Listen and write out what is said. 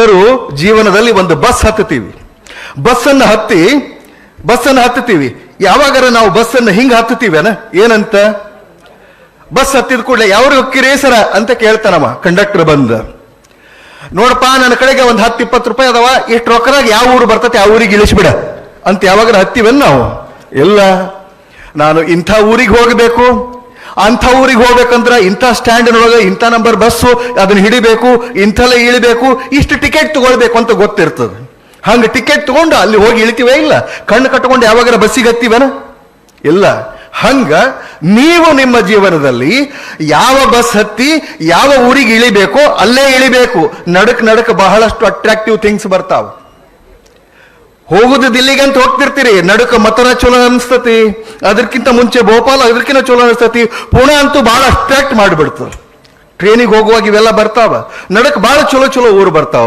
ನಾವೆಲ್ಲರೂ ಜೀವನದಲ್ಲಿ ಒಂದು ಬಸ್ ಹತ್ತುತ್ತೀವಿ. ಬಸ್ಸನ್ನು ಹತ್ತಿ, ಬಸ್ಸನ್ನು ಹತ್ತುತ್ತೀವಿ. ಯಾವಾಗಾರ ನಾವು ಬಸ್ಸನ್ನು ಹಿಂಗೆ ಹತ್ತುತ್ತೀವೇನ? ಏನಂತ? ಬಸ್ ಹತ್ತಿದ ಕೂಡಲೇ ಯಾವ್ರಿಗೆ ಹೊಕ್ಕಿರಿ ಸರ ಅಂತ ಕೇಳ್ತಾನಮ್ಮ ಕಂಡಕ್ಟರ್ ಬಂದ. ನೋಡಪ್ಪ, ನನ್ನ ಕಡೆಗೆ ಒಂದು ಹತ್ತು, ಇಪ್ಪತ್ತು ರೂಪಾಯಿ ಅದಾವ. ಇಷ್ಟು ರೊಕ್ಕದಾಗ ಯಾವ ಊರು ಬರ್ತತೆ, ಆ ಊರಿಗೆ ಇಳಿಸ್ಬಿಡ. ಅಂತ ಯಾವಾಗ ಹತ್ತಿವೇನ್ ನಾವು? ಎಲ್ಲ ನಾನು ಇಂಥ ಊರಿಗೆ ಹೋಗಬೇಕು. ಅಂಥ ಊರಿಗೆ ಹೋಗ್ಬೇಕಂದ್ರ ಇಂಥ ಸ್ಟ್ಯಾಂಡ್ನೊಳಗೆ ಇಂಥ ನಂಬರ್ ಬಸ್ಸು ಅದನ್ನ ಹಿಡಿಬೇಕು, ಇಂಥಲ್ಲೇ ಇಳಿಬೇಕು, ಇಷ್ಟು ಟಿಕೆಟ್ ತಗೊಳ್ಬೇಕು ಅಂತ ಗೊತ್ತಿರ್ತದೆ. ಹಂಗೆ ಟಿಕೆಟ್ ತಗೊಂಡು ಅಲ್ಲಿ ಹೋಗಿ ಇಳಿತೀವೇ ಇಲ್ಲ? ಕಣ್ಣು ಕಟ್ಕೊಂಡು ಯಾವಾಗಾರ ಬಸ್ಸಿಗೆ ಹತ್ತಿವೇನ? ಇಲ್ಲ. ಹಂಗ ನೀವು ನಿಮ್ಮ ಜೀವನದಲ್ಲಿ ಯಾವ ಬಸ್ ಹತ್ತಿ ಯಾವ ಊರಿಗೆ ಇಳಿಬೇಕೋ ಅಲ್ಲೇ ಇಳಿಬೇಕು. ನಡಕ್ ನಡಕ್ ಬಹಳಷ್ಟು ಅಟ್ರಾಕ್ಟಿವ್ ಥಿಂಗ್ಸ್ ಬರ್ತಾವ. ಹೋಗುದು ದಿಲ್ಲಿಗೆ ಅಂತ ಹೋಗ್ತಿರ್ತೀರಿ. ನಡುಕ ಮಥುರಾ ಚಲೋ ಅನಿಸ್ತತಿ ಅದಕ್ಕಿಂತ ಮುಂಚೆ ಭೋಪಾಲ್ ಅದಕ್ಕಿಂತ ಚಲೋ ಅನಿಸ್ತತಿ ಪುಣೆ ಅಂತೂ ಬಹಳ ಅಟ್ರಾಕ್ಟ್ ಮಾಡಿಬಿಡ್ತದೆ ಟ್ರೈನಿಗೆ ಹೋಗುವಾಗ ಇವೆಲ್ಲ ಬರ್ತಾವ. ನಡಕ್ ಬಹಳ ಚಲೋ ಚಲೋ ಊರು ಬರ್ತಾವ.